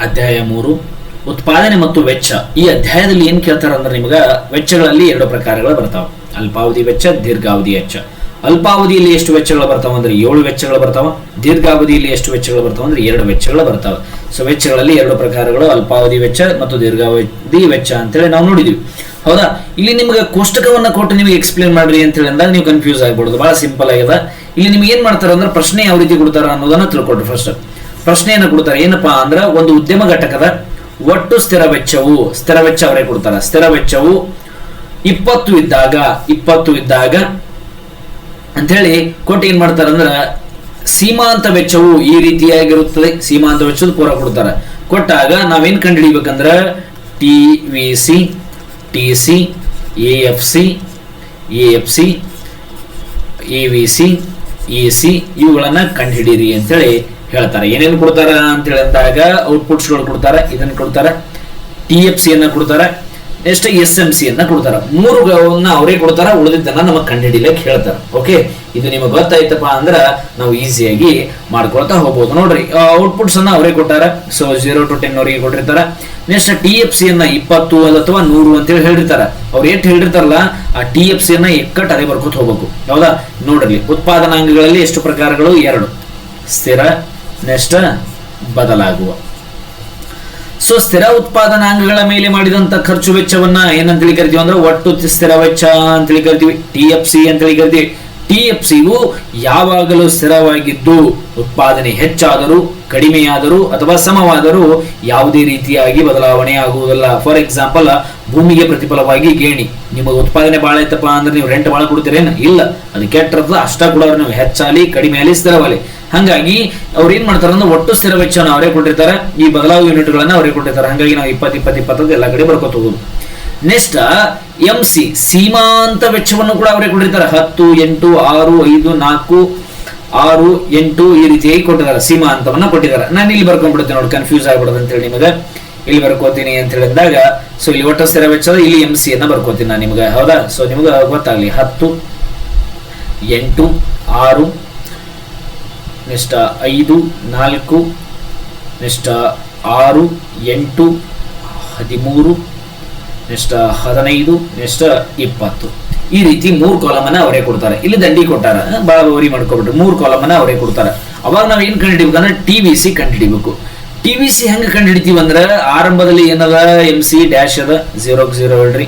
ಅಧ್ಯಾಯ ಮೂರು, ಉತ್ಪಾದನೆ ಮತ್ತು ವೆಚ್ಚ. ಈ ಅಧ್ಯಾಯದಲ್ಲಿ ಏನ್ ಕೇಳ್ತಾರ ಅಂದ್ರೆ ನಿಮಗ ವೆಚ್ಚಗಳಲ್ಲಿ ಎರಡು ಪ್ರಕಾರಗಳು ಬರ್ತಾವ. ಅಲ್ಪಾವಧಿ ವೆಚ್ಚ, ದೀರ್ಘಾವಧಿ ವೆಚ್ಚ. ಅಲ್ಪಾವಧಿಯಲ್ಲಿ ಎಷ್ಟು ವೆಚ್ಚಗಳು ಬರ್ತಾವ ಅಂದ್ರೆ ಏಳು ವೆಚ್ಚಗಳು ಬರ್ತಾವ. ದೀರ್ಘಾವಧಿಯಲ್ಲಿ ಎಷ್ಟು ವೆಚ್ಚಗಳು ಬರ್ತಾವ ಅಂದ್ರೆ ಎರಡು ವೆಚ್ಚಗಳು ಬರ್ತಾವ. ಸೊ ವೆಚ್ಚಗಳಲ್ಲಿ ಎರಡು ಪ್ರಕಾರಗಳು, ಅಲ್ಪಾವಧಿ ವೆಚ್ಚ ಮತ್ತು ದೀರ್ಘಾವಧಿ ವೆಚ್ಚ ಅಂತೇಳಿ ನಾವು ನೋಡಿದ್ವಿ. ಹೌದಾ? ಇಲ್ಲಿ ನಿಮಗೆ ಕೋಷ್ಟಕವನ್ನ ಕೊಟ್ಟು ನಿಮಗೆ ಎಕ್ಸ್ಪ್ಲೇನ್ ಮಾಡ್ರಿ ಅಂತ ಹೇಳಿ ನೀವು ಕನ್ಫ್ಯೂಸ್ ಆಗ್ಬಿಡೋದು. ಬಹಳ ಸಿಂಪಲ್ ಆಗಿದೆ. ಇಲ್ಲಿ ನಿಮ್ಗೆ ಏನ್ ಮಾಡ್ತಾರೆ ಅಂದ್ರೆ ಪ್ರಶ್ನೆ ಯಾವ ರೀತಿ ಕೊಡ್ತಾರ ಅನ್ನೋದನ್ನ ತಿಳ್ಕೊಡ್ರಿ ಫಸ್ಟ್ ಪ್ರಶ್ನೆಯನ್ನು ಕೊಡ್ತಾರೆ. ಏನಪ್ಪಾ ಅಂದ್ರೆ ಒಂದು ಉದ್ಯಮ ಘಟಕದ ಒಟ್ಟು ಸ್ಥಿರ ವೆಚ್ಚವು, ಸ್ಥಿರ ವೆಚ್ಚ ಅವರೇ ಕೊಡ್ತಾರೆ. ಸ್ಥಿರ ವೆಚ್ಚವು ಇಪ್ಪತ್ತು ಇದ್ದಾಗ ಇಪ್ಪತ್ತು ಇದ್ದಾಗ ಅಂಥೇಳಿ ಕೊಟ್ಟು ಏನ್ ಮಾಡ್ತಾರೆ ಅಂದ್ರೆ ಸೀಮಾಂತ ವೆಚ್ಚವು ಈ ರೀತಿಯಾಗಿರುತ್ತದೆ. ಸೀಮಾಂತ ವೆಚ್ಚದ ಪೂರ ಕೊಡ್ತಾರೆ. ಕೊಟ್ಟಾಗ ನಾವೇನ್ ಕಂಡುಹಿಡಿಬೇಕಂದ್ರೆ T V C, T C, A F C, A F C A V C, E C ಇವುಗಳನ್ನ ಕಂಡುಹಿಡೀರಿ ಅಂತೇಳಿ ಹೇಳ್ತಾರೆ. ಏನೇನು ಕೊಡ್ತಾರ ಅಂತ ಅಂದಾಗ ಔಟ್ಪುಟ್ಸ್ಗಳು ಕೊಡ್ತಾರೆ, ಇದನ್ನ ಕೊಡ್ತಾರೆ ಟಿ ಎಫ್ ಸಿ ಅನ್ನ ಕೊಡ್ತಾರೆ ನೆಕ್ಸ್ಟ್ ಎಸ್ ಎಂ ಸಿ ಅನ್ನ ಕೊಡ್ತಾರೆ. ಮೂರುಗಳನ್ನ ಅವರೇ ಕೊಡ್ತಾರ, ಉಳಿದಿದ್ದನ್ನ ನಮಗೆ ಕಂಡುಹಿಡಿಲಿಕ್ಕೆ ಹೇಳ್ತಾರೆ. ಓಕೆ ಇದು ನಿಮಗೆ ಗೊತ್ತಾಯ್ತಪ್ಪ ಅಂದ್ರ ನಾವು ಈಸಿಯಾಗಿ ಮಾಡ್ಕೊಳ್ತಾ ಹೋಗ್ಬೋದು. ನೋಡ್ರಿ ಔಟ್ಪುಟ್ಸ್ ಅನ್ನ ಅವರೇ ಕೊಟ್ಟಾರ. ಸೊ ಜೀರೋ ಟು ಟೆನ್ ಅವರಿಗೆ ಕೊಟ್ಟಿರ್ತಾರ. ನೆಕ್ಸ್ಟ್ ಟಿ ಎಫ್ ಸಿ ಅನ್ನ ಇಪ್ಪತ್ತು ಅಥವಾ ನೂರು ಅಂತೇಳಿ ಹೇಳಿರ್ತಾರ. ಅವ್ರು ಎಷ್ಟು ಹೇಳಿರ್ತಾರಲ್ಲ, ಆ ಟಿ ಎಫ್ ಸಿ ಅನ್ನ ಎಕ್ಕಟ್ ಅದೇ ಬರ್ಕೋತ ಹೋಗ್ಬೇಕು. ಹೌದಾ? ನೋಡ್ರಿ, ಉತ್ಪಾದನಾಂಗಗಳಲ್ಲಿ ಎಷ್ಟು ಪ್ರಕಾರಗಳು? ಎರಡು. ಸ್ಥಿರ ನೆಕ್ಸ್ಟ್ ಬದಲಾಗುವ. ಸೊ ಸ್ಥಿರ ಉತ್ಪಾದನಾಂಗಗಳ ಮೇಲೆ ಮಾಡಿದಂತ ಖರ್ಚು ವೆಚ್ಚವನ್ನ ಏನಂತೇಳಿ ಕರಿತೀವಿ ಅಂದ್ರೆ ಒಟ್ಟು ಸ್ಥಿರ ವೆಚ್ಚ ಅಂತೇಳಿ ಕರಿತೀವಿ. ಟಿ ಎಫ್ ಸಿ ಅಂತೇಳಿ ಕರಿತೀವಿ. ಟಿ ಎಫ್ ಸಿಯು ಯಾವಾಗಲೂ ಸ್ಥಿರವಾಗಿದ್ದು ಉತ್ಪಾದನೆ ಹೆಚ್ಚಾದರೂ, ಕಡಿಮೆಯಾದರೂ ಅಥವಾ ಸಮವಾದರೂ ಯಾವುದೇ ರೀತಿಯಾಗಿ ಬದಲಾವಣೆ ಆಗುವುದಿಲ್ಲ. ಫಾರ್ ಎಕ್ಸಾಂಪಲ್ ಭೂಮಿಗೆ ಪ್ರತಿಫಲವಾಗಿ ಗೇಣಿ. ನಿಮಗೆ ಉತ್ಪಾದನೆ ಭಾಳ ಐತಪ್ಪ ಅಂದ್ರೆ ನೀವು ರೆಂಟ್ ಭಾಳ ಕೊಡ್ತೀರೇನು? ಇಲ್ಲ. ಅದು ಕೆಟ್ಟರದ ಅಷ್ಟ ಕೂಡ ನೀವು ಹೆಚ್ಚಾಲಿ ಕಡಿಮೆ ಆಗಲಿ ಸ್ಥಿರವಾಗಲಿ ಹಂಗಾಗಿ ಅವ್ರು ಏನ್ ಮಾಡ್ತಾರೆ ಅಂದ್ರೆ ಒಟ್ಟು ಸ್ಥಿರ ವೆಚ್ಚವನ್ನು ಅವರೇ ಕೊಟ್ಟಿರ್ತಾರೆ, ಈ ಬದಲಾಗುವ ಯೂನಿಟ್ಗಳನ್ನ ಅವರೇ ಕೊಟ್ಟಿರ್ತಾರೆ. ಹಂಗಾಗಿ ನಾವು ಇಪ್ಪತ್ತು ಇಪ್ಪತ್ತು ಇಪ್ಪತ್ತದ್ದು ಎಲ್ಲ ಕಡೆ ಬರ್ಕೋತ ನೆಕ್ಸ್ಟ್ ಎಂ ಸಿ ಸೀಮಾಂತ ವೆಚ್ಚವನ್ನು ಕೂಡ ಅವರೇ ಕೊಟ್ಟಿರ್ತಾರೆ. ಹತ್ತು, ಎಂಟು, ಆರು, ಐದು, ನಾಲ್ಕು, ಆರು, ಎಂಟು ಈ ರೀತಿಯಾಗಿ ಕೊಟ್ಟಿದ್ದಾರೆ. ಸೀಮಾಂತವನ್ನ ಕೊಟ್ಟಿದ್ದಾರೆ. ನಾನು ಇಲ್ಲಿ ಬರ್ಕೊಂಡ್ಬಿಡುತ್ತೆ ನೋಡಿ ಕನ್ಫ್ಯೂಸ್ ಆಗ್ಬಿಡೋದು ಅಂತೇಳಿ ನಿಮಗೆ. ಇಲ್ಲಿ ಬರ್ಕೋತೀನಿ ಅಂತ ಹೇಳಿದಾಗ ಸೊ ಇಲ್ಲಿ ಒಟ್ಟು ಸ್ಥಿರ ವೆಚ್ಚದ ಇಲ್ಲಿ ಎಂ ಸಿ ಅನ್ನ ಬರ್ಕೋತೀನಿ ನಾನು ನಿಮ್ಗೆ. ಹೌದಾ? ಸೊ ನಿಮ್ಗೆ ಗೊತ್ತಾಗ್ಲಿ. ಹತ್ತು, ಎಂಟು, ಆರು ನೆಕ್ಸ್ಟ್ ಐದು, ನಾಲ್ಕು ನೆಕ್ಸ್ಟ್ ಆರು, ಎಂಟು, ಹದಿಮೂರು ನೆಕ್ಸ್ಟ್ ಹದಿನೈದು ನೆಕ್ಸ್ಟ್ ಇಪ್ಪತ್ತು. ಈ ರೀತಿ ಮೂರು ಕಾಲಮನ್ನ ಅವರೇ ಕೊಡ್ತಾರೆ. ಇಲ್ಲಿ ದಂಡಿ ಕೊಟ್ಟಾರ ಭಾಳ ಓರಿ ಮಾಡ್ಕೊಬಿಟ್ರು ಮೂರು ಕಾಲಮನ್ನ ಅವರೇ ಕೊಡ್ತಾರೆ. ಅವಾಗ ನಾವು ಏನು ಕಂಡುಹಿಡಿಬೇಕಂದ್ರೆ ಟಿ ವಿ ಸಿ ಕಂಡುಹಿಡಿಬೇಕು ಟಿ ವಿ ಸಿ ಹೆಂಗೆ ಕಂಡುಹಿಡಿತೀವಿ ಅಂದ್ರೆ ಆರಂಭದಲ್ಲಿ ಏನದ ಎಂ ಸಿ ಡ್ಯಾಶ್ ಅದ ಝೀರೋ ಝೀರೋ ಹೇಳ್ರಿ.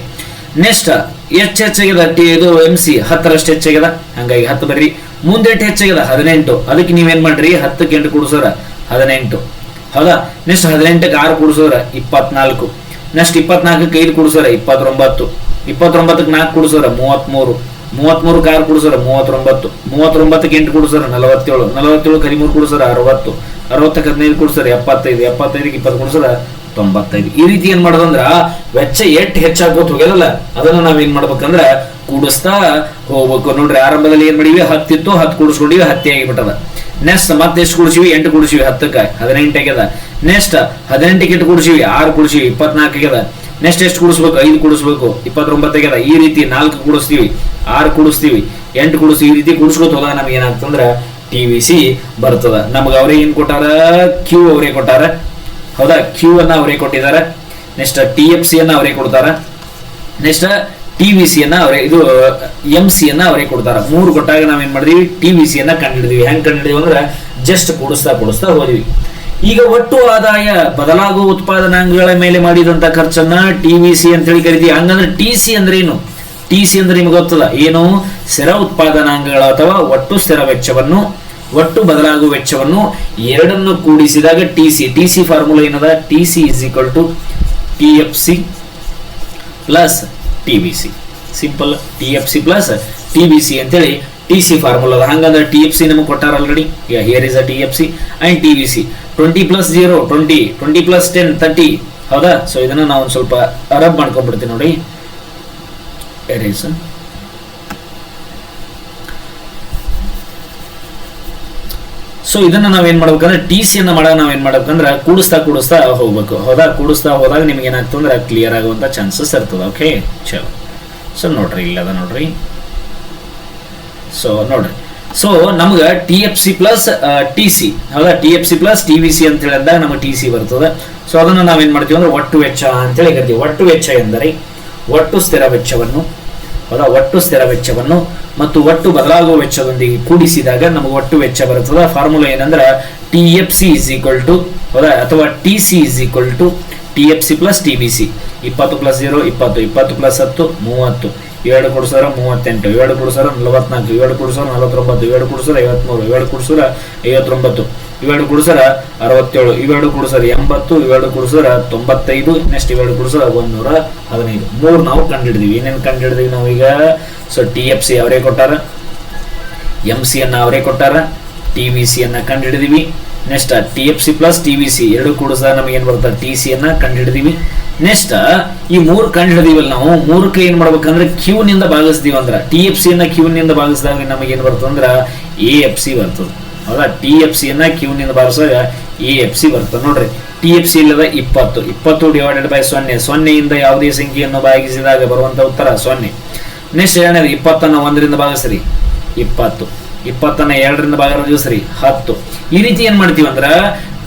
ನೆಕ್ಸ್ಟ್ ಎಷ್ಟು ಹೆಚ್ಚಾಗ್ಯದ ಟಿ ಇದು ಎಂ ಸಿ ಹತ್ತರಷ್ಟು ಹೆಚ್ಚಾಗ್ಯದ ಹಂಗಾಗಿ ಹತ್ತು ಬರ್ರಿ. ಮುಂದೆ ಎಷ್ಟು ಹೆಚ್ಚಾಗ್ಯದ ಹದಿನೆಂಟು. ಅದಕ್ಕೆ ನೀವೇನ್ ಮಾಡ್ರಿ? ಹತ್ತಕ್ಕೆ ಎಂಟು ಕೊಡಿಸೋರ. ಹದಿನೆಂಟು. ಹೌದಾ? ನೆಕ್ಸ್ಟ್ ಹದಿನೆಂಟಕ್ಕೆ ಆರು ಕೊಡಿಸೋರ. ಇಪ್ಪತ್ನಾಲ್ಕು. ನೆಕ್ಸ್ಟ್ ಇಪ್ಪತ್ನಾಲ್ಕಕ್ಕೆ ಐದು ಕೊಡಿಸೋರ. ಇಪ್ಪತ್ತೊಂಬತ್ತು. ಇಪ್ಪತ್ತೊಂಬತ್ತಕ್ಕೆ ನಾಲ್ಕು ಕೊಡಿಸೋರ. ಮೂವತ್ಮೂರು ಮೂವತ್ಮೂರು ಆರು ಕೊಡಿಸೋರ. ಮೂವತ್ತೊಂಬತ್ತು. ಮೂವತ್ತೊಂಬತ್ತಕ್ಕೆ ಎಂಟು ಕೊಡಿಸೋರ. ನಲವತ್ತೇಳು. ನಲವತ್ತೇಳು ಹದಿಮೂರು ಕೊಡಿಸೋರ. ಅರವತ್ತು. ಅರವತ್ತಕ್ಕೆ ಹದಿನೈದು ಕೊಡಿಸೋರ. ಎಪ್ಪತ್ತೈದು. ಎಪ್ಪತ್ತೈದಕ್ಕೆ ಇಪ್ಪತ್ತು ಕೂಡಿಸೋರ. ತೊಂಬತ್ತೈದು. ಈ ರೀತಿ ಏನ್ ಮಾಡೋದಂದ್ರ, ವೆಚ್ಚ ಎಷ್ಟ್ ಹೆಚ್ಚಾಗೋತ್ ಹೋಗ್ಯದಲ್ಲ, ಅದನ್ನ ನಾವ್ ಏನ್ ಮಾಡ್ಬೇಕಂದ್ರ, ಕೂಡಿಸ್ತಾ ಹೋಗ್ಬೇಕು. ನೋಡ್ರಿ, ಆರಂಭದಲ್ಲಿ ಏನ್ ಮಾಡಿವಿ? ಹತ್ತಿತ್ತು, ಹತ್ತು ಕೂಡಿಸ್ಕೊಂಡಿವಿ, ಹತ್ತಿ ಆಗಿಬಿಟ್ಟದ. ನೆಕ್ಸ್ಟ್ ಮತ್ತೆ ಎಷ್ಟು ಕೂಡಿಸಿವಿ ಎಂಟು ಕೂಡಿಸಿವಿ ಹತ್ತಕ್ಕೆ. ಹದಿನೆಂಟು ಆಗ್ಯದ. ನೆಕ್ಸ್ಟ್ ಹದಿನೆಂಟಕ್ಕೆ ಎಂಟು ಕೂಡಿಸಿವಿ ಆರು ಕೂಡಿಸಿವಿ ಇಪ್ಪತ್ನಾಲ್ಕು ಆಗ್ಯದ. ನೆಕ್ಸ್ಟ್ ಎಷ್ಟು ಕೂಡಿಸ್ಬೇಕು? ಐದು ಕೂಡಿಸ್ಬೇಕು. ಆಗ್ಯದ. ಈ ರೀತಿ ನಾಲ್ಕು ಕೂಡಿಸ್ತೀವಿ, ಆರು ಕೂಡಿಸ್ತೀವಿ, ಎಂಟು ಕೂಡಿಸಿ ಈ ರೀತಿ ಕೂಡಿಸ್ಕೊತ ಹೋದಾಗ ನಮ್ಗೆ ಏನಾಗ್ತಂದ್ರ ಟಿ ವಿ ಸಿ ಬರ್ತದ. ನಮ್ಗೆ ಅವ್ರಿಗೆ ಏನ್ ಕೊಟ್ಟಾರ? ಕ್ಯೂ ಅವ್ರಿಗೆ ಕೊಟ್ಟಾರ. ಹೌದಾ? ಕ್ಯೂ ಅನ್ನ ಅವರೇ ಕೊಟ್ಟಿದ್ದಾರೆ. ನೆಕ್ಸ್ಟ್ ಟಿ ಎಫ್ ಸಿ ಅನ್ನ ಅವರೇ ಕೊಡ್ತಾರೆ. ನೆಕ್ಸ್ಟ್ ಟಿ ವಿ ಸಿ ಅನ್ನ ಅವರೇ, ಇದು ಎಂ ಸಿ ಅನ್ನ ಅವರೇ ಕೊಡ್ತಾರೆ. ಮೂರು ಕೊಟ್ಟಾಗ ನಾವೇನ್ ಮಾಡಿದೀವಿ? ಟಿ ವಿ ಸಿ ಅನ್ನ ಹೆಂಗ್ ಅಂದ್ರೆ ಜಸ್ಟ್ ಕೂಡಿಸ್ತಾ ಕೂಡಿಸ್ತಾ ಹೋದ್ವಿ. ಈಗ ಒಟ್ಟು ಆದಾಯ ಬದಲಾಗುವ ಉತ್ಪಾದನಾಂಗಗಳ ಮೇಲೆ ಮಾಡಿದಂತ ಖರ್ಚನ್ನ ಟಿ ವಿ ಸಿ ಅಂತ ಹೇಳಿ ಕರಿತೀವಿ. ಹಂಗಂದ್ರೆ ಟಿ ಸಿ ಅಂದ್ರೆ ಏನು ಟಿ ಸಿ ಅಂದ್ರೆ ನಿಮ್ಗೆ ಗೊತ್ತಲ್ಲ. ಏನು? ಸ್ಥಿರ ಉತ್ಪಾದನಾಂಗಗಳ ಅಥವಾ ಒಟ್ಟು ಸ್ಥಿರ ವೆಚ್ಚವನ್ನು ಒಟ್ಟು ಬದಲಾಗುವ ವೆಚ್ಚವನ್ನು ಎರಡನ್ನು ಕೂಡಿಸಿದಾಗ T C T C formula ಏನದ? T C is equal to T F C plus T B C simple T F C plus T B C ಅಂತೇಳಿ ಟಿ ಸಿ ಫಾರ್ಮುಲಾ ಅದ. ಹಂಗಂದ್ರೆ ಟಿ ಎಫ್ ಸಿ ನಮಗೆ ಕೊಟ್ಟಾರ already here is a T F C and T B C twenty plus zero twenty twenty plus ten thirty ಹೌದಾ? So ಇದನ್ನ ನಾವು ಒಂದು ಸ್ವಲ್ಪ ರಬ್ ಮಾಡ್ಕೊಂಡ್ಬಿಡ್ತೀವಿ ನೋಡಿ. ಎರೇಸ್ ಸೊ ಇದನ್ನ ನಾವೇನ್ ಮಾಡ್ಬೇಕಂದ್ರೆ ಟಿ ಸಿ ಅನ್ನ ಮಾಡೋ ನಾವೇನ್ ಮಾಡ್ಬೇಕಂದ್ರೆ, ಕೂಡಿಸ್ತಾ ಕೂಡಿಸ್ತಾ ಹೋಗ್ಬೇಕು. ಹೋದಾಗ ಕೂಡಿಸ್ತಾ ಹೋದಾಗ ನಿಮ್ಗೆ ಏನಾಗ್ತದೆ ಅಂದ್ರೆ ಕ್ಲಿಯರ್ ಆಗುವಂತ ಚಾನ್ಸಸ್ ಇರ್ತದೆ ಓಕೆ ಚಲೋ ಸೊ ನೋಡ್ರಿ, ಇಲ್ಲದ ನೋಡ್ರಿ. ಸೊ ನೋಡ್ರಿ. ಸೊ ನಮ್ಗೆ T F C plus T C ಹೌದಾ? T F C plus T V C ಅಂತ ಹೇಳಿದಾಗ ನಮಗೆ ಟಿ ಸಿ ಬರ್ತದೆ. ಸೊ ಅದನ್ನು ನಾವೇನ್ ಮಾಡ್ತೀವಿ ಅಂದ್ರೆ, ಒಟ್ಟು ವೆಚ್ಚ ಅಂತೇಳಿ ಕರಿತೀವಿ. ಒಟ್ಟು ವೆಚ್ಚ ಎಂದರೆ, ಒಟ್ಟು ಸ್ಥಿರ ವೆಚ್ಚವನ್ನು ಹೌದಾ ಒಟ್ಟು ಸ್ಥಿರ ವೆಚ್ಚವನ್ನು ಮತ್ತು ಒಟ್ಟು ಬದಲಾಗುವ ವೆಚ್ಚದೊಂದಿಗೆ ಕೂಡಿಸಿದಾಗ ನಮಗೆ ಒಟ್ಟು ವೆಚ್ಚ ಬರುತ್ತದೆ. ಫಾರ್ಮುಲಾ ಏನಂದ್ರೆ T F C is equal to ಹೌದಾ ಅಥವಾ T C is equal to T F C plus T B C ಇಪ್ಪತ್ತು ಪ್ಲಸ್ ಜೀರೋ ಇಪ್ಪತ್ತು ಇಪ್ಪತ್ತು ಪ್ಲಸ್ ಹತ್ತು, ಮೂವತ್ತು. ಏಳು ಸಾವಿರ ಮೂವತ್ತೆಂಟು ಏಳು ಸಾವಿರ ನಲವತ್ನಾಲ್ಕು ಏಳು ಸಾವಿರ ನಲವತ್ತೊಂಬತ್ತು ಏಳು ಸಾವಿರ ಐವತ್ಮೂರು ಏಳು ಸಾವಿರ ಐವತ್ತೊಂಬತ್ತು ಇವೆರಡು ಕುಡಿಸೋರ ಅರವತ್ತೇಳು ಇವೆರಡು ಕುಡಿಸೋರ ಎಂಬತ್ತು ಇವೆರಡು ಕುಡಿಸೋರ ತೊಂಬತ್ತೈದು, ನೆಕ್ಸ್ಟ್ ಇವೆರಡು ಕುಡಿಸೋರ ಒಂದೂರ ಹದಿನೈದು. ಮೂರು ನಾವು ಕಂಡಿಡಿದೀವಿ ಏನೇನು ಕಂಡಿಡಿದೀವಿ ನಾವೀಗ? ಸೊ ಟಿ ಎಫ್ ಸಿ ಅವರೇ ಕೊಟ್ಟಾರ ಎಂ ಸಿ ಅನ್ನ ಅವರೇ ಕೊಟ್ಟಾರ ಟಿ ವಿ ಸಿ ಅನ್ನ ಕಂಡುಹಿಡಿದಿವಿ. Next T F C plus T V C ಎರಡು ಕೂಡ ಸಹ ನಮಗೆ ಏನ್ ಬರುತ್ತೆ ಟಿ ಸಿ ಅನ್ನ ಕಂಡುಹಿಡಿದೀವಿ. ನೆಕ್ಸ್ಟ್ ಈ ಮೂರು ಕಂಡುಹಿಡಿದಿವಲ್ಲ ನಾವು, ಮೂರಕ್ಕೆ ಏನ್ ಮಾಡ್ಬೇಕಂದ್ರೆ ಕ್ಯೂ ನಿಂದ ಭಾಗಿಸ್ತೀವಿ ಅಂದ್ರೆ ಟಿ ಎಫ್ ಸಿ ಅನ್ನ ಕ್ಯೂ ನಿಂದ ಭಾಗಿಸಿದಾಗ ನಮಗೆ ಏನ್ ಬರ್ತದೆ ಅಂದ್ರೆ ಎ ಎಫ್ ಸಿ ಬರ್ತದೆ. ಹೌದಾ? ಟಿ ಎಫ್ ಸಿ ಅನ್ನ ಕ್ಯೂ ನಿಂದ ಭಾಗಿಸಿದಾಗ ಎ ಎಫ್ ಸಿ ಬರ್ತದೆ. ನೋಡ್ರಿ ಟಿ ಎಫ್ ಸಿ ಇಲ್ಲದ ಇಪ್ಪತ್ತು. ಇಪ್ಪತ್ತು ಡಿವೈಡೆಡ್ ಬೈ ಸೊನ್ನೆ. ಸೊನ್ನೆಯಿಂದ ಯಾವುದೇ ಸಂಖ್ಯೆಯನ್ನು ಭಾಗಿಸಿದಾಗ ಬರುವಂತ ಉತ್ತರ ಸೊನ್ನೆ. ನೆಕ್ಸ್ಟ್ ಏನಾದ್ರೆ ಇಪ್ಪತ್ತನ್ನ ಒಂದರಿಂದ ಭಾಗಿಸ್ರಿ. ಇಪ್ಪತ್ತು. ಇಪ್ಪತ್ತನ್ನ ಎರಡರಿಂದ ಭಾಗಿಸ್ರಿ ಹತ್ತು. ಈ ರೀತಿ ಏನ್ ಮಾಡ್ತೀವಿ ಅಂದ್ರ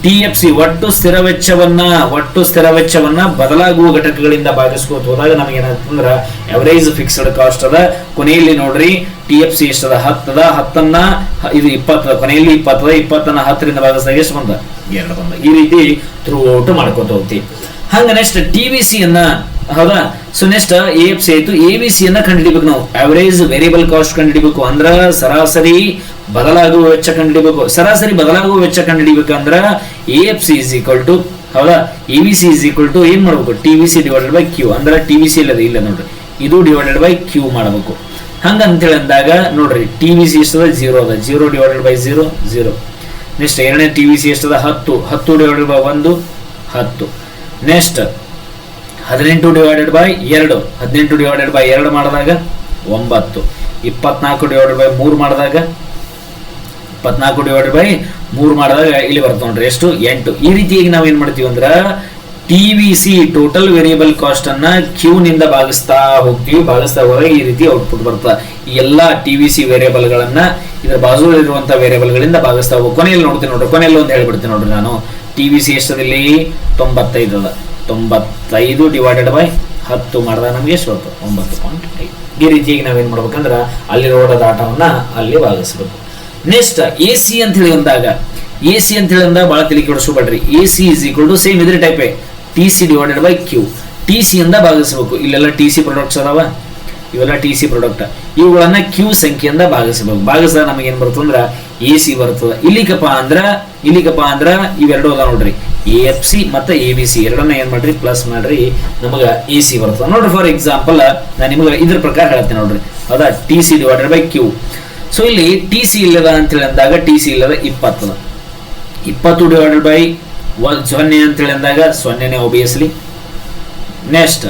ಟಿ ಎಫ್ ಸಿ ಒಟ್ಟು ಸ್ಥಿರ ವೆಚ್ಚವನ್ನ, ಒಟ್ಟು ಸ್ಥಿರ ವೆಚ್ಚವನ್ನ ಬದಲಾಗುವ ಘಟಕಗಳಿಂದ ಭಾಗಿಸ್ಕೋತ ಹೋದಾಗ ನಮಗೆ ಏನಾಗ್ತಂದ್ರ ಎವರೇಜ್ ಫಿಕ್ಸ್ಡ್ ಕಾಸ್ಟ್ ಅದ. ಕೊನೆಯಲ್ಲಿ ನೋಡ್ರಿ ಟಿ ಎಫ್ ಸಿ ಎಷ್ಟದ? ಹತ್ತದ? ಹತ್ತನ್ನ, ಇದು ಇಪ್ಪತ್ತದ. ಕೊನೆಯಲ್ಲಿ ಇಪ್ಪತ್ತದ, ಇಪ್ಪತ್ತನ್ನ ಹತ್ತರಿಂದ ಭಾಗಿಸಿದಾಗ ಎಷ್ಟು ಬಂದ? ಎರಡು ಬಂದ. ಈ ರೀತಿ ಥ್ರೂ ಔಟ್ ಮಾಡ್ಕೋತ ಹೋಗ್ತಿವಿ. ಹಂಗ ನೆಕ್ಸ್ಟ್ ಟಿ ವಿ ಸಿ ಅನ್ನ ಹೌದಾ? So next A F C ಆಯ್ತು. ಎ ಬಿ ಸಿ ಅನ್ನ ಕಂಡುಹಿಡಿಬೇಕು ನಾವು. ಅವರೇಜ್ ವೇರಿಯಬಲ್ ಕಾಸ್ಟ್ ಕಂಡುಹಿಡಿಬೇಕು ಅಂದ್ರ ಸರಾಸರಿ ಬದಲಾಗುವ ವೆಚ್ಚ ಕಂಡುಹಿಡಿಬೇಕು. ಸರಾಸರಿ ಬದಲಾಗುವ ವೆಚ್ಚ ಕಂಡುಹಿಡಿಬೇಕಂದ್ರ A F C is equal to ಹೌದಾ? A B C is equal to ಏನ್ ಮಾಡ್ಬೇಕು? T V C divided by Q ಅಂದ್ರೆ ಟಿ ವಿ ಸಿ ಇಲ್ಲದ ಇಲ್ಲ ನೋಡ್ರಿ. ಇದು ಡಿವೈಡೆಡ್ ಬೈ ಕ್ಯೂ ಮಾಡಬೇಕು. ಹಂಗ ಅಂತೇಳಿ ಅಂದಾಗ ನೋಡ್ರಿ ಟಿ ವಿ ಸಿ ಎಷ್ಟದ? ಜೀರೋ ಅದ. Zero divided by zero zero next ಎರಡನೇ ಟಿ ವಿ ಸಿ ಎಷ್ಟದ? ಹತ್ತು. ಹತ್ತು ಡಿವೈಡೆಡ್ ಬೈ ಒಂದು, ಹತ್ತು. ನೆಕ್ಸ್ಟ್ ಹದಿನೆಂಟು ಡಿವೈಡೆಡ್ ಬೈ ಎರಡು. ಹದಿನೆಂಟು ಡಿವೈಡೆಡ್ ಬೈ ಎರಡು ಮಾಡಿದಾಗ ಒಂಬತ್ತು. ಇಪ್ಪತ್ನಾಲ್ಕು ಡಿವೈಡೆಡ್ ಬೈ ಮೂರು ಮಾಡಿದಾಗ ಇಪ್ಪತ್ನಾಲ್ಕು ಡಿವೈಡೆಡ್ ಬೈ ಮೂರು ಮಾಡಿದಾಗ ಇಲ್ಲಿ ಬರ್ತದೆ ನೋಡ್ರಿ, ಎಷ್ಟು? ಎಂಟು. ಈ ರೀತಿಯಾಗಿ ನಾವು ಏನು ಮಾಡ್ತೀವಿ ಅಂದ್ರೆ T V C total variable cost ಅನ್ನ ಕ್ಯೂ ನಿಂದ ಭಾಗಿಸ್ತಾ ಹೋಗ್ತೀವಿ, ಭಾಗಿಸ್ತಾ ಹೋದಾಗ ಈ ರೀತಿ ಔಟ್ಪುಟ್ ಬರ್ತದೆ. ಈ ಎಲ್ಲಾ ಟಿ ವಿ ಸಿ ವೇರಿಯಬಲ್ ಗಳನ್ನ ಇದರ ಬಾಜುಲಿರುವಂತಹ ವೇರಿಯಬಲ್ ಗಳಿಂದ ಭಾಗಿಸ್ತಾ ಹೋಗ್ಬೇಕು ಕೊನೆಯಲ್ಲಿ ನೋಡ್ತೀನಿ ನೋಡ್ರಿ, ಕೊನೆಯಲ್ಲಿ ಒಂದು ಹೇಳ್ಬಿಡ್ತೀನಿ ನೋಡ್ರಿ ನಾನು. ಟಿ ವಿ ಸಿ ಎಷ್ಟದಲ್ಲಿ? ತೊಂಬತ್ತೈದು ಅದ ತೊಂಬತ್ತೈದು ಡಿವೈಡೆಡ್ ಬೈ ಹತ್ತು ಮಾಡಿದಾಗ ನಮಗೆ ಎಷ್ಟು ಬರ್ತದೆ ಒಂಬತ್ತು ಪಾಯಿಂಟ್ ಐದು. ಈ ರೀತಿಯಾಗಿ ಮಾಡ್ಬೇಕಂದ್ರೆ ಅಲ್ಲಿ ರೋಡದ ಆಟವನ್ನು ಅಲ್ಲಿ ಭಾಗಿಸಬೇಕು. ನೆಕ್ಸ್ಟ್ ಎ ಸಿ ಅಂತ ಹೇಳಿ ಅಂದಾಗ ಎ ಸಿ ಅಂತ ಹೇಳಿ ಅಂದಾಗ ಬಹಳ ತಲೆ ಕೆಡಿಸ್ಕೊಬೇಡ್ರಿ. A C is equal to same ಇದ್ರೆ ಟೈಪೇ T C divided by Q T C ಇಂದ ಭಾಗಿಸಬೇಕು. ಇಲ್ಲೆಲ್ಲ ಟಿ ಸಿ ಪ್ರಾಡಕ್ಟ್ಸ್ ಅದಾವ? ಇವೆಲ್ಲ ಟಿ ಸಿ ಪ್ರಾಡಕ್ಟ್ ಇವುಗಳನ್ನ ಕ್ಯೂ ಸಂಖ್ಯೆಯಿಂದ ಭಾಗಿಸಬೇಕು. ಭಾಗಿಸಿದಾಗ ನಮಗೆ ಏನ್ ಬರ್ತಂದ್ರ ಎ ಸಿ ಬರ್ತದೆ. ಇಲ್ಲಿಗಪ್ಪ ಅಂದ್ರೆ ಇಲ್ಲಿಗಪ್ಪ ಅಂದ್ರೆ ಇವೆರಡು ಅದ ನೋಡ್ರಿ. ಎ ಎಫ್ ಸಿ ಮತ್ತು ಎ ಬಿ ಸಿ ಎರಡನ್ನ ಏನು ಮಾಡ್ರಿ? ಪ್ಲಸ್ ಮಾಡ್ರಿ. ನಮಗೆ ಎ ಸಿ ಬರ್ತದೆ. ನೋಡ್ರಿ ಫಾರ್ ಎಕ್ಸಾಂಪಲ್ ನಾನು ನಿಮಗೆ ಇದ್ರ ಪ್ರಕಾರ ಹೇಳ್ತೇನೆ ನೋಡ್ರಿ. ಹೌದಾ T C divided by Q so ಇಲ್ಲಿ ಟಿ ಸಿ ಇಲ್ಲದ ಅಂತೇಳಿ ಅಂದಾಗ ಟಿ ಸಿ ಇಲ್ಲದ ಇಪ್ಪತ್ತದ. ಇಪ್ಪತ್ತು ಡಿವೈಡೆಡ್ ಬೈ ಒನ್ ಸೊನ್ನೆ ಅಂತೇಳಿ ಅಂದಾಗ ಸೊನ್ನೆನೇ ಒಬಿಯಸ್ಲಿ ನೆಕ್ಸ್ಟ್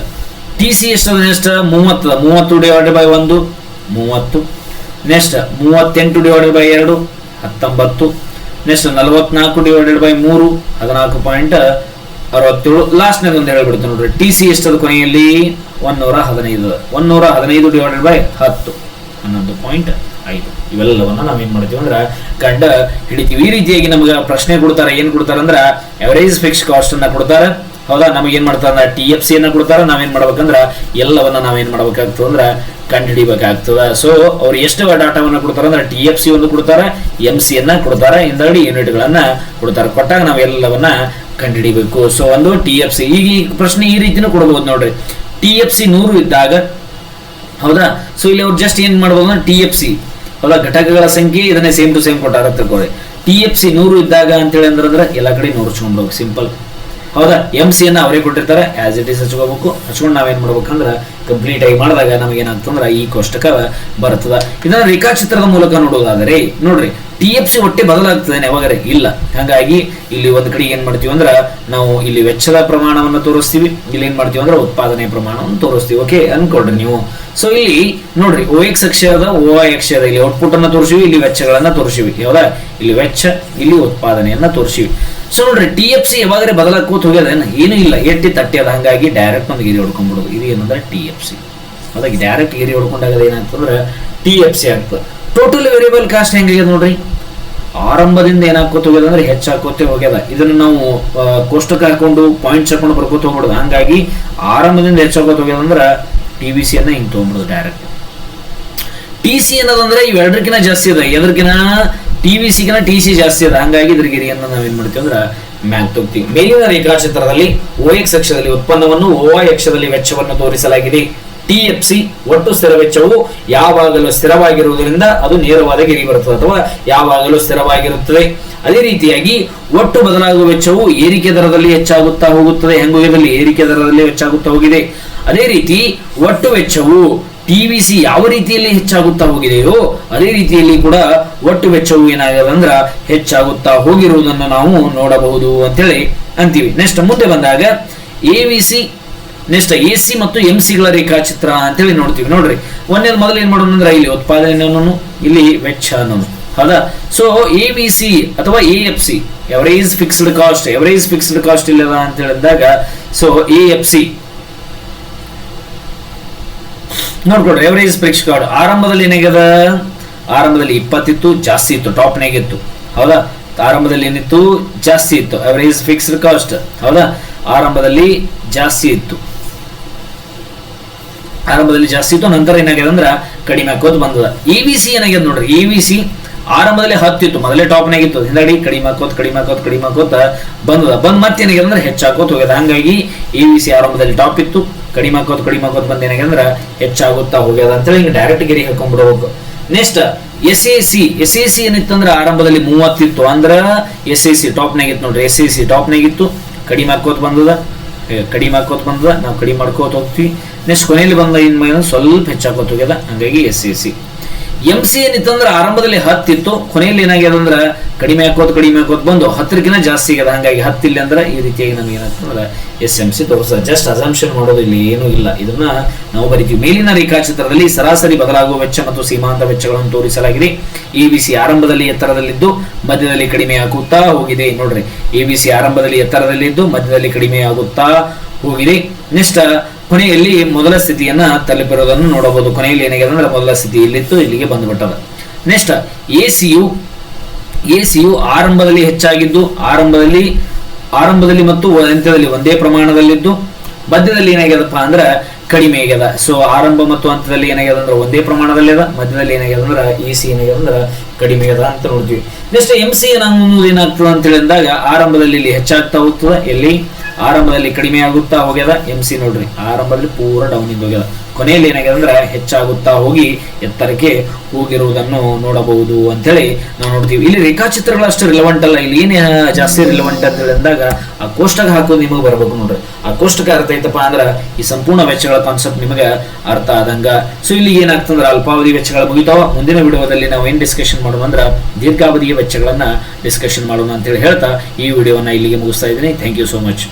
ಟಿ ಸಿ ಎಷ್ಟದ ನೆಕ್ಸ್ಟ್ ಮೂವತ್ತದ. ಮೂವತ್ತು ಡಿವೈಡೆಡ್ ಬೈ ಒಂದು, ಮೂವತ್ತು. ನೆಕ್ಸ್ಟ್ ಮೂವತ್ತೆಂಟು ಡಿವೈಡೆಡ್ ಬೈ ಎರಡು, ಹತ್ತೊಂಬತ್ತು. ನೆಕ್ಸ್ಟ್ ನಲವತ್ನಾಲ್ಕು ಡಿವೈಡೆಡ್ ಬೈ ಮೂರು, ಹದಿನಾಲ್ಕು ಪಾಯಿಂಟ್ ಅರವತ್ತೇಳು. ಲಾಸ್ಟ್ನೇದು ಒಂದು ಹೇಳ್ಬಿಡ್ತೀನಿ ನೋಡ್ರಿ. ಟಿ ಸಿ ಎಷ್ಟದ ಕೊನೆಯಲ್ಲಿ? ಒಂದೂರ ಹದಿನೈದು. ಒಂದೂರ ಹದಿನೈದು ಡಿವೈಡೆಡ್ ಬೈ ಹತ್ತು. ಹನ್ನೊಂದು ಪಾಯಿಂಟ್ ಐದು. ಇವೆಲ್ಲವನ್ನ ನಾವೇನ್ ಮಾಡ್ತೀವಿ ಅಂದ್ರೆ ಕಂಡ ಹಿಡಿತೀವಿ. ಈ ರೀತಿಯಾಗಿ ನಮಗೆ ಪ್ರಶ್ನೆ ಕೊಡ್ತಾರೆ, ಏನ್ ಕೊಡ್ತಾರೆ ಅಂದ್ರೆ ಎವರೇಜ್ ಫಿಕ್ಸ್ ಕಾಸ್ಟ್ ಅನ್ನ ಕೊಡ್ತಾರೆ. ಹೌದಾ? ನಮಗೆ ಏನ್ ಮಾಡ್ತಾರೆ ಟಿ ಎಫ್ ಸಿ ಅನ್ನ ಕೊಡ್ತಾರೆ, ನಾವೇನ್ ಮಾಡ್ಬೇಕಂದ್ರ ಎಲ್ಲವನ್ನ ನಾವೇನ್ ಮಾಡ್ಬೇಕಾಗ್ತದೆ ಅಂದ್ರೆ ಕಂಡು ಹಿಡಿಬೇಕಾಗ್ತದ ಸೊ ಅವ್ರು ಎಷ್ಟು ಡಾಟಾವನ್ನ ಕೊಡ್ತಾರೆ ಅಂದ್ರೆ ಟಿ ಎಫ್ ಸಿ ಒಂದು ಕೊಡ್ತಾರೆ ಎಂ ಸಿ ಅನ್ನ ಕೊಡ್ತಾರೆ ಯೂನಿಟ್ ಗಳನ್ನ ಕೊಡ್ತಾರೆ. ಕೊಟ್ಟಾಗ ನಾವು ಎಲ್ಲವನ್ನ ಕಂಡುಹಿಡಿಬೇಕು. ಸೊ ಒಂದು ಟಿ ಎಫ್ ಸಿ ಈಗ ಈ ಪ್ರಶ್ನೆ ಈ ರೀತಿನೂ ಕೊಡಬಹುದು ನೋಡ್ರಿ. ಟಿ ಎಫ್ ಸಿ ನೂರು ಇದ್ದಾಗ, ಹೌದಾ? ಸೊ ಇಲ್ಲಿ ಅವ್ರು ಜಸ್ಟ್ ಏನ್ ಮಾಡ್ಬೋದು ಅಂದ್ರೆ ಟಿ ಎಫ್ ಸಿ ಹೌದಾ? ಘಟಕಗಳ ಸಂಖ್ಯೆ ಇದನ್ನೇ ಸೇಮ್ ಟು ಸೇಮ್ ಕೊಟ್ಟಾರ ತಿಳ್ಕೊಳ್ಳಿ ಟಿ ಎಫ್ ಸಿ ನೂರು ಇದ್ದಾಗ ಅಂತೇಳಿ ಅಂದ್ರೆ ಅಂದ್ರೆ ಎಲ್ಲ ಕಡೆ ನೋಡ್ಸ್ಕೊಂಡ್ಬೇಕು ಸಿಂಪಲ್ ಹೌದಾ? ಎಂ ಸಿ ಅನ್ನ ಅವರೇ ಕೊಟ್ಟಿರ್ತಾರೆ. ಆಸ್ ಇಟ್ ಈಸ್ ಹಚ್ಕೋಬೇಕು. ಹಚ್ಕೊಂಡು ನಾವೇನ್ ಮಾಡ್ಬೇಕಂದ್ರೆ ಕಂಪ್ಲೀಟ್ ಆಗಿ ಮಾಡಿದಾಗ ನಮ್ಗೆ ಏನಾಗ್ತಂದ್ರೆ ಈ ಕೋಷ್ಟಕ ಬರ್ತದ. ಇದನ್ನ ರೇಖಾಚಿತ್ರದ ಮೂಲಕ ನೋಡೋದಾದರೆ, ನೋಡ್ರಿ ಟಿ ಎಫ್ ಸಿ ಒಟ್ಟೆ ಬದಲಾಗ್ತದೆ ಯಾವಾಗರೆ? ಇಲ್ಲ. ಹಾಗಾಗಿ, ಇಲ್ಲಿ ಒಂದ್ ಕಡೆ ಏನ್ ಮಾಡ್ತೀವಿ ಅಂದ್ರೆ, ನಾವು ಇಲ್ಲಿ ವೆಚ್ಚದ ಪ್ರಮಾಣವನ್ನು ತೋರಿಸ್ತೀವಿ. ಇಲ್ಲಿ ಏನ್ ಮಾಡ್ತೀವಿ ಅಂದ್ರೆ, ಉತ್ಪಾದನೆ ಪ್ರಮಾಣವನ್ನು ತೋರಿಸ್ತೀವಿ. ಓಕೆ ಅನ್ಕೊಡ್ರಿ ನೀವು. ಸೊ ಇಲ್ಲಿ ನೋಡ್ರಿ ಓ ಎಕ್ಸ್ ಅಕ್ಷರದ ಓ ಐ ಅಕ್ಷರದ, ಇಲ್ಲಿ ಔಟ್ಪುಟ್ ಅನ್ನ ತೋರಿಸಿವಿ ಇಲ್ಲಿ ವೆಚ್ಚಗಳನ್ನ ತೋರಿಸಿವಿ ಹೌದಾ ಇಲ್ಲಿ ವೆಚ್ಚ, ಇಲ್ಲಿ ಉತ್ಪಾದನೆಯನ್ನ ತೋರಿಸಿವಿ ಸೊ ನೋಡ್ರಿ ಟಿ ಎಫ್ ಸಿ ಯಾವಾಗ್ರೆ ಬದಲಾಕೋತ್ ಹೋಗ್ಯದೇನು ಏನೂ? ಇಲ್ಲ. ಎಟ್ಟಿ ತಟ್ಟಿ ಅದ. ಹಂಗಾಗಿ ಡೈರೆಕ್ಟ್ ಒಂದು ಗಿರಿ ಹೊಡ್ಕೊಂಡ್ಬಿಡೋದು. ಇದು ಏನಂದ್ರೆ ಟಿ ಎಫ್ ಸಿ ಅದಕ್ಕೆ ಡೈರೆಕ್ಟ್ ಗಿರಿ ಹೊಡ್ಕೊಂಡಾಗ ಏನಾಗ್ತಂದ್ರೆ ಟಿ ಎಫ್ ಸಿ ಆಗ್ತದೆ. ಟೋಟಲ್ ವೇರಿಯಬಲ್ ಕಾಸ್ಟ್ ಹೆಂಗಾಗ್ಯದ ನೋಡ್ರಿ? ಆರಂಭದಿಂದ ಏನಾಕೋತ ಹೋಗ್ಯದ ಅಂದ್ರೆ ಹೆಚ್ಚಾಕೋತೆ ಹೋಗ್ಯದ. ಇದನ್ನು ನಾವು ಕೋಷ್ಟಕ ಹಾಕೊಂಡು ಪಾಯಿಂಟ್ಸ್ ಹಾಕೊಂಡು ಬರ್ಕೋತ ಹೋಗ್ಬಿಡೋದು. ಹಂಗಾಗಿ ಆರಂಭದಿಂದ ಹೆಚ್ಚಾಕೋತ ಹೋಗ್ಯದ ಅಂದ್ರೆ ಟಿ ವಿ ಸಿ ಅನ್ನ ಹಿಂಗೆ ತೊಗೊಂಡ್ಬಿಡೋದು ಡೈರೆಕ್ಟ್ ಟಿ ಸಿ ಅನ್ನೋದಂದ್ರೆ ಇವೆರಡಕ್ಕಿಂತ ಜಾಸ್ತಿ ಅದ. ಎದರ್ಕಿನ ಟಿ ವಿ ಸಿಗಿನ ಟಿ ಸಿ ಜಾಸ್ತಿ ಅದ. ಹಂಗಾಗಿ ಇದ್ರ ಗಿರಿಯನ್ನು ನಾವೇನ್ ಮಾಡ್ತೀವಿ ಅಂದ್ರೆ ಮ್ಯಾಕ್ ತೊಗ್ತೀವಿ. ಮೇಲಿನ ರೇಖಾಚಿತ್ರದಲ್ಲಿ ಓ ಎಕ್ಸ್ ಅಕ್ಷದಲ್ಲಿ ಉತ್ಪನ್ನವನ್ನು ಓ ಅಕ್ಷದಲ್ಲಿ ವೆಚ್ಚವನ್ನು ತೋರಿಸಲಾಗಿದೆ. ಟಿ ಎಫ್ ಸಿ ಒಟ್ಟು ಸ್ಥಿರ ವೆಚ್ಚವು ಯಾವಾಗಲೂ ಸ್ಥಿರವಾಗಿರುವುದರಿಂದ ಅದು ನೇರವಾದ ಗಿರಿ ಬರುತ್ತದೆ ಅಥವಾ ಯಾವಾಗಲೂ ಸ್ಥಿರವಾಗಿರುತ್ತದೆ. ಅದೇ ರೀತಿಯಾಗಿ ಒಟ್ಟು ಬದಲಾಗುವ ವೆಚ್ಚವು ಏರಿಕೆ ದರದಲ್ಲಿ ಹೆಚ್ಚಾಗುತ್ತಾ ಹೋಗುತ್ತದೆ. ಹೆಂಗೋಗದಲ್ಲಿ ಏರಿಕೆ ದರದಲ್ಲಿ ಹೆಚ್ಚಾಗುತ್ತಾ ಹೋಗಿದೆ. ಅದೇ ರೀತಿ ಒಟ್ಟು ವೆಚ್ಚವು ಟಿವಿಸಿ ಯಾವ ರೀತಿಯಲ್ಲಿ ಹೆಚ್ಚಾಗುತ್ತಾ ಹೋಗಿದೆಯೋ, ಅದೇ ರೀತಿಯಲ್ಲಿ ಕೂಡ ಒಟ್ಟು ವೆಚ್ಚವು ಏನಾಗಿದೆ ಅಂದ್ರೆ ಹೆಚ್ಚಾಗುತ್ತಾ ಹೋಗಿರುವುದನ್ನು ನಾವು ನೋಡಬಹುದು ಅಂತೇಳಿ ಅಂತೀವಿ. ನೆಕ್ಸ್ಟ್ ಮುಂದೆ ಬಂದಾಗ A V C next A C ಮತ್ತು ಎಂ ಸಿಗಳ ರೇಖಾಚಿತ್ರ ಅಂತೇಳಿ ನೋಡ್ತೀವಿ. ನೋಡ್ರಿ ಒಂದೇ ಮೊದಲು ಏನ್ ಮಾಡೋಣ ಅಂದ್ರೆ ಇಲ್ಲಿ ಉತ್ಪಾದನೆ ಇಲ್ಲಿ ವೆಚ್ಚ ಹೌದಾ? ಸೊ ಎ ಬಿ ಸಿ ಅಥವಾ A F C average fixed cost average fixed cost ಇಲ್ಲದ ಅಂತ ಹೇಳಿದಾಗ ಸೊ ಎ ಎಫ್ ಸಿ ನೋಡ್ಕೊಡ್ರಿ ಎವರೇಜ್ ಫಿಕ್ಸ್ ಕಾರ್ಡ್ ಆರಂಭದಲ್ಲಿ ಏನಾಗ್ಯದ? ಆರಂಭದಲ್ಲಿ ಇಪ್ಪತ್ತಿತ್ತು, ಜಾಸ್ತಿ ಇತ್ತು ಟಾಪ್ನಾಗ ಇತ್ತು. ಹೌದಾ? ಆರಂಭದಲ್ಲಿ ಏನಿತ್ತು? ಜಾಸ್ತಿ ಇತ್ತು. ಎವರೇಜ್ ಫಿಕ್ಸ್ಡ್ ಕಾಸ್ಟ್ ಹೌದಾ? ಆರಂಭದಲ್ಲಿ ಜಾಸ್ತಿ ಇತ್ತು. ಆರಂಭದಲ್ಲಿ ಜಾಸ್ತಿ ಇತ್ತು, ನಂತರ ಏನಾಗ್ಯದ ಅಂದ್ರ ಕಡಿಮೆ ಹಾಕೋದು ಬಂದದ. ಇ ವಿ ಸಿ ಏನಾಗ್ಯದ ನೋಡ್ರಿ ಇ ವಿ ಸಿ ಆರಂಭದಲ್ಲಿ ಹತ್ತಿತ್ತು ಮೊದಲೇ ಟಾಪ್ನಾಗಿತ್ತು ಹಿಂದಡಿ ಕಡಿಮೆ ಹಾಕೋತ್ ಕಡಿಮೆ ಹಾಕೋತ್ ಕಡಿಮೆ ಹಾಕೋತ ಬಂದದ. ಬಂದ್ ಮತ್ತೆ ಏನಾಗ್ಯದ ಅಂದ್ರೆ ಹೆಚ್ಚಾಕೋತ್ ಹೋಗ್ಯದ. ಹಂಗಾಗಿ ಇ ವಿ ಸಿ ಆರಂಭದಲ್ಲಿ ಟಾಪ್ ಇತ್ತು. ಕಡಿಮೆ ಹಾಕೋದು ಕಡಿಮೆ ಹಾಕೋದು ಬಂದ ಏನಾಗ್ಯಂದ್ರೆ ಹೆಚ್ಚಾಗುತ್ತಾ ಹೋಗ್ಯದ ಅಂತೇಳಿ ಹಿಂಗೆ ಡೈರೆಕ್ಟ್ ಗಿರಿ ಹಾಕೊಂಡ್ಬಿಡ್ಬೇಕು next S A C S A C ಏನಿತ್ತಂದ್ರೆ ಆರಂಭದಲ್ಲಿ ಮೂವತ್ತಿತ್ತು. ಅಂದ್ರೆ ಎಸ್ ಎ ಸಿ ಟಾಪ್ನಾಗಿತ್ತು ನೋಡ್ರಿ. ಎಸ್ ಎ ಸಿ ಟಾಪ್ನಾಗಿತ್ತು ಕಡಿಮೆ ಹಾಕೋದು ಬಂದದ. ಕಡಿಮೆ ಹಾಕೋತ್ ಬಂದದ. ನಾವು ಕಡಿಮೆ ಮಾಡ್ಕೋತ ಹೋಗ್ತೀವಿ. ನೆಕ್ಸ್ಟ್ ಕೊನೆಯಲ್ಲಿ ಬಂದ ಮೇಲೆ ಸ್ವಲ್ಪ ಹೆಚ್ಚಾಕೋತ ಹೋಗ್ಯದ. ಹಂಗಾಗಿ S A C M C ಏನಿತ್ತಂದ್ರ ಆರಂಭದಲ್ಲಿ ಹತ್ತಿತ್ತು. ಕೊನೆಯಲ್ಲಿ ಏನಾಗ್ಯದ ಅಂದ್ರೆ ಕಡಿಮೆ ಹಾಕೋದು ಕಡಿಮೆ ಹಾಕೋದು ಬಂದು ಹತ್ತಿರಕ್ಕಿಂತ ಜಾಸ್ತಿ ಆಗ್ಯದ ಹಂಗಾಗಿ ಹತ್ತಿಲ್ಲ ಅಂದ್ರೆ ಈ ರೀತಿಯಾಗಿ ನಮ್ಗೆ ಏನಾಗ್ತಂದ್ರ ಎಸ್ ಎಂ ಸಿ ತೋರಿಸ್ತದೆ ಜಸ್ಟ್ ಅಸಂಪ್ಷನ್ ಮಾಡೋದು ಇಲ್ಲಿ ಏನೂ ಇಲ್ಲ. ಇದನ್ನ ನಾವು ಬರಿತೀವಿ. ಮೇಲಿನ ರೇಖಾಚಿತ್ರದಲ್ಲಿ ಸರಾಸರಿ ಬದಲಾಗುವ ವೆಚ್ಚ ಮತ್ತು ಸೀಮಾಂತ ವೆಚ್ಚಗಳನ್ನು ತೋರಿಸಲಾಗಿದೆ. ಎ ಬಿ ಸಿ ಆರಂಭದಲ್ಲಿ ಎತ್ತರದಲ್ಲಿದ್ದು, ಮಧ್ಯದಲ್ಲಿ ಕಡಿಮೆ ಆಗುತ್ತಾ ಹೋಗಿದೆ. ನೋಡ್ರಿ ಎ ಬಿ ಸಿ ಆರಂಭದಲ್ಲಿ ಎತ್ತರದಲ್ಲಿದ್ದು, ಮಧ್ಯದಲ್ಲಿ ಕಡಿಮೆ ಆಗುತ್ತಾ ಹೋಗಿದೆ. ನೆಕ್ಸ್ಟ್ ಕೊನೆಯಲ್ಲಿ ಮೊದಲ ಸ್ಥಿತಿಯನ್ನ ತಲುಪಿರೋದನ್ನು ನೋಡಬಹುದು. ಕೊನೆಯಲ್ಲಿ ಏನಾಗಿದೆ ಅಂದ್ರೆ ಮೊದಲ ಸ್ಥಿತಿ ಇಲ್ಲಿತ್ತು, ಇಲ್ಲಿಗೆ ಬಂದ್ಬಿಟ್ಟದ ನೆಕ್ಸ್ಟ್ ಎ ಸಿಯು ಎ ಸಿಯು ಆರಂಭದಲ್ಲಿ ಹೆಚ್ಚಾಗಿದ್ದು, ಆರಂಭದಲ್ಲಿ ಆರಂಭದಲ್ಲಿ ಮತ್ತು ಅಂತ್ಯದಲ್ಲಿ ಒಂದೇ ಪ್ರಮಾಣದಲ್ಲಿದ್ದು, ಮಧ್ಯದಲ್ಲಿ ಏನಾಗ್ಯದಪ್ಪ ಅಂದ್ರೆ ಕಡಿಮೆ ಆಗ್ಯದ. ಸೊ ಆರಂಭ ಮತ್ತು ಹಂತದಲ್ಲಿ ಏನಾಗ್ಯದ ಅಂದ್ರೆ ಒಂದೇ ಪ್ರಮಾಣದಲ್ಲಿ ಅದ, ಮಧ್ಯದಲ್ಲಿ ಏನಾಗ್ಯದ ಅಂದ್ರೆ ಇ ಸಿ ಏನಾಗ್ಯದ ಅಂದ್ರೆ ಕಡಿಮೆ ಅದ ಅಂತ ನೋಡ್ತೀವಿ ನೆಕ್ಸ್ಟ್ ಎಂ ಸಿ ಏನಾಗ್ತದೆ ಅಂತ ಹೇಳಿದಾಗ, ಆರಂಭದಲ್ಲಿ ಇಲ್ಲಿ ಹೆಚ್ಚಾಗ್ತಾ ಹೋಗ್ತದೆ. ಎಲ್ಲಿ? ಆರಂಭದಲ್ಲಿ ಕಡಿಮೆ ಆಗುತ್ತಾ ಹೋಗ್ಯದ? ಎಂ ಸಿ ನೋಡ್ರಿ, ಆರಂಭದಲ್ಲಿ ಪೂರ ಡೌನ್ ಇಂದ ಹೋಗ್ಯದ. ಕೊನೆಯಲ್ಲಿ ಏನಾಗ್ಯದ ಅಂದ್ರೆ ಹೆಚ್ಚಾಗುತ್ತಾ ಹೋಗಿ ಎತ್ತರಕ್ಕೆ ಹೋಗಿರುವುದನ್ನು ನೋಡಬಹುದು ಅಂತ ಹೇಳಿ ನಾವು ನೋಡ್ತೀವಿ. ಇಲ್ಲಿ ರೇಖಾಚಿತ್ರಗಳು ಅಷ್ಟು ರಿಲವೆಂಟ್ ಅಲ್ಲ. ಇಲ್ಲಿ ಏನೇ ಜಾಸ್ತಿ ರಿಲವೆಂಟ್ ಅಂತ ಹೇಳಿದಾಗ ಆ ಕೋಷ್ಟಕ ಹಾಕೋದು ನಿಮಗೆ ಬರಬೇಕು ನೋಡ್ರಿ. ಆ ಕೋಷ್ಟಕ ಅರ್ಥ ಐತಪ್ಪ ಅಂದ್ರೆ ಈ ಸಂಪೂರ್ಣ ವೆಚ್ಚಗಳ ಕಾನ್ಸೆಪ್ಟ್ ನಿಮಗೆ ಅರ್ಥ ಆದಂಗ. ಸೊ ಇಲ್ಲಿ ಏನಾಗ್ತಂದ್ರೆ ಅಲ್ಪಾವಧಿ ವೆಚ್ಚಗಳ ಮುಗಿತಾವ. ಮುಂದಿನ ವಿಡಿಯೋದಲ್ಲಿ ನಾವು ಏನ್ ಡಿಸ್ಕಷನ್ ಮಾಡೋಣ ಅಂದ್ರೆ ದೀರ್ಘಾವಧಿಯ ವೆಚ್ಚಗಳನ್ನ ಡಿಸ್ಕಷನ್ ಮಾಡೋಣ ಅಂತೇಳಿ ಹೇಳ್ತಾ ಈ ವಿಡಿಯೋನ ಇಲ್ಲಿಗೆ ಮುಗಿಸ್ತಾ ಇದ್ದೀನಿ. Thank you so much